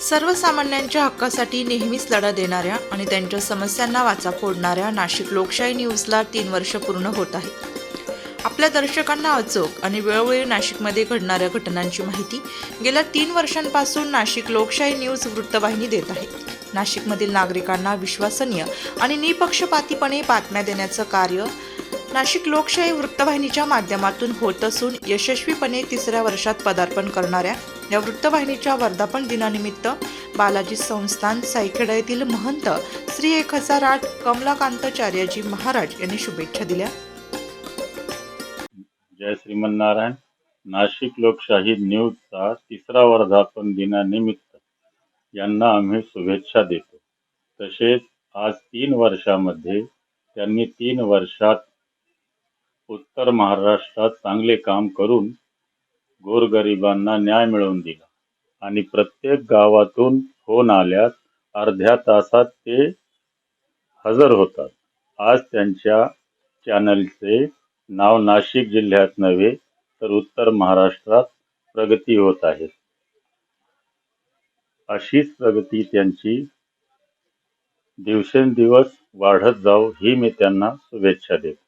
सर्वसामान्यांच्या हक्कासाठी नेहमीच लढा देणाऱ्या आणि त्यांच्या समस्यांना वाचा फोडणाऱ्या नाशिक लोकशाही न्यूजला तीन वर्ष पूर्ण होत आहे आपल्या दर्शकांना अचूक आणि वेळोवेळी नाशिकमध्ये घडणाऱ्या घटनांची माहिती गेल्या तीन वर्षांपासून नाशिक लोकशाही न्यूज वृत्तवाहिनी देत आहे. नाशिकमधील नागरिकांना विश्वसनीय आणि निपक्षपातीपणे बातम्या देण्याचं कार्य नाशिक लोकशाही वृत्तवाहिनीच्या माध्यमातून होत असून यशस्वीपणे तिसऱ्या वर्षात पदार्पण करणाऱ्या या वृत्तवाहिनीच्या वर्धापन दिनानिमित्त बालाजी संस्थान सायखेडा येथील महंत श्री एक हजार आठ कमलाकांताचार्यजी महाराज यांनी शुभेच्छा दिल्या. जय श्रीमन्नारायण. नाशिक लोकशाही न्यूजचा तिसरा वर्धापन दिनानिमित्त यांना आम्ही शुभेच्छा देतो. तसेच आज तीन वर्षामध्ये त्यांनी तीन वर्षात उत्तर महाराष्ट्रात चांगले काम करून गोरगरिबांना न्याय मिळवून दिला. आणि प्रत्येक गावातून फोन आल्यास अर्ध्या तासात ते हजर होतात. आज त्यांच्या चॅनलचे नाव नाशिक जिल्ह्यात नव्हे तर उत्तर महाराष्ट्रात प्रगती होत आहे. अशीच प्रगती त्यांची दिवसेंदिवस वाढत जाऊ ही मी त्यांना शुभेच्छा देतो.